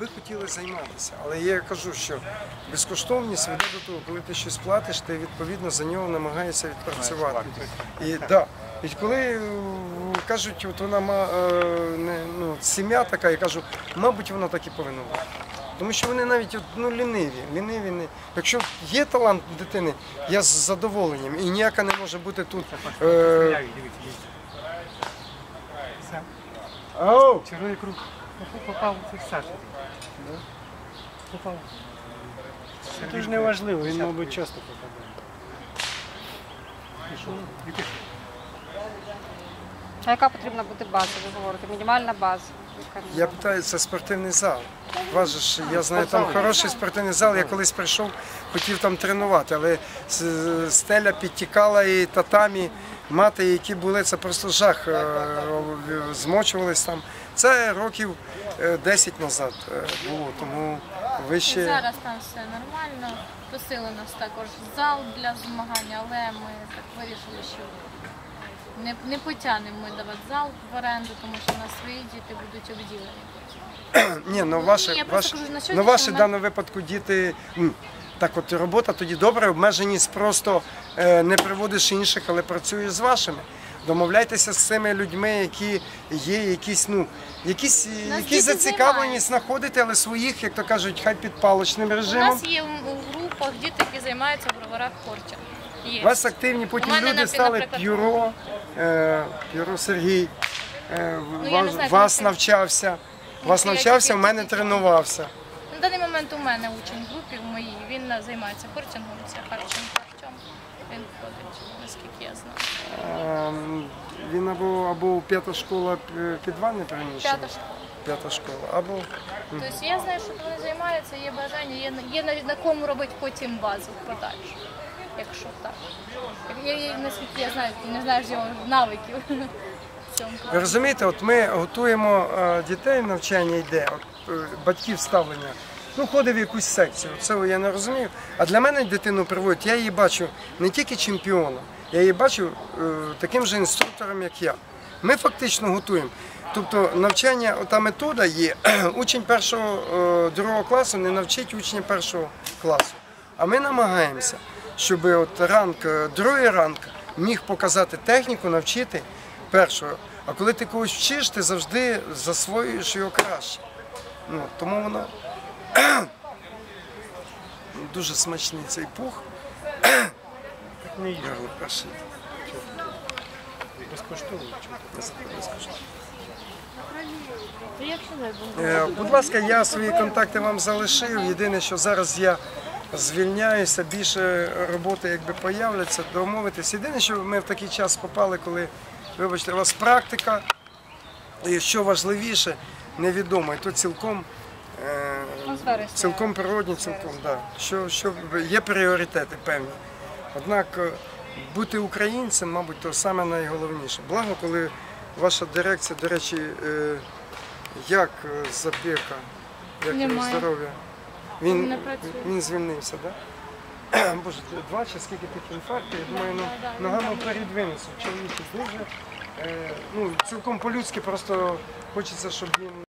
би хотіли займатися. Але я кажу, що безкоштовність веде до того, коли ти щось платиш, ти відповідно за нього намагаєшся відпрацювати. І да, і коли е, кажуть, от вона ма, е, не, ну, сім'я така, я кажу, мабуть, вона так і повинна бути. Тому що вони навіть от, ну, ліниві, ліниві. Не... Якщо є талант дитини, я з задоволенням. І ніяка не може бути тут. Е... Червоний круг. Попав, в Саша. Попав. Це ж не важливо, він, мабуть, часто попадає. Пішов. І пішов. А яка потрібна бути база, ви говорите? Мінімальна база. Я питаю, це спортивний зал. У вас же ж, я знаю, там хороший спортивний зал. Я колись прийшов, хотів там тренувати, але стеля підтікала і татамі, мати, які були, це просто жах. е, Змочувались там. Це років е, 10 назад е, було, тому ви ще. Зараз там все нормально. Просили нас також зал для змагань, але ми так вирішили, що не, не потягнемо ми давати зал в оренду, тому що у нас свої діти будуть обділені. Ні, ну ваше, Ні, я просто ваше, кажу, на ну, ваше в даному випадку діти. м, Так от робота тоді добре, обмеженість просто е, не приводиш інших, але працюєш з вашими. Домовляйтеся з цими людьми, які є, якісь, ну, якісь, якісь діти зацікавленість знаходити, але своїх, як то кажуть, хай під паличним У режимом. нас є у у групах діти, які займаються в броварах корча. Є. У вас активні, потім У мене, люди стали наприклад, П'юро, е, Сергій, е, Ну, вас, вас навчався. Вас навчався, в мене тренувався. На даний момент у мене учень в групі в моїй. Він е, займається корчингом, це Харченко Артем. Він входить, наскільки я знаю. Ем, Він або, або п'ята школа підвальне приміщення. П'ята школа. П'ята школа. Або Тобто я знаю, що вони займаються, є бажання, є, є на, кому робити потім базу подальшу. Якщо так. Я, я, наскільки я знаю, не знаєш його навиків. ви розумієте, от ми готуємо е, дітей, навчання йде, от, е, батьків ставлення. Ну, ходив в якусь секцію, цього я не розумію. А для мене дитину приводять, я її бачу не тільки чемпіоном, я її бачу е, таким же інструктором, як я. Ми фактично готуємо. Тобто навчання, та метода є, учень першого, е, другого класу не навчить учня першого класу. А ми намагаємося, щоб от ранг, е, другий ранг міг показати техніку, навчити першого. А коли ти когось вчиш, ти завжди засвоюєш його краще. Ну, тому воно дуже смачний цей пух. Не. Гарно прошитий. Безкоштовно. Е, Будь ласка, я свої контакти вам залишив. Єдине, що зараз я звільняюся, більше роботи якби появляться, домовитись. Єдине, що ми в такий час попали, коли, вибачте, у вас практика, і що важливіше, невідомо. І то цілком, е, цілком природні, цілком, да. що, що є пріоритети певні. Однак е, бути українцем, мабуть, то саме найголовніше. Благо, коли ваша дирекція, до речі, е, як Забека, як здоров'я? Він, Не працює. він звільнився, так? Да? Боже, два чи скільки тих інфарктів, я думаю, ну, ногами вперед винесу. Чоловік дуже, е, ну, цілком по-людськи, просто хочеться, щоб він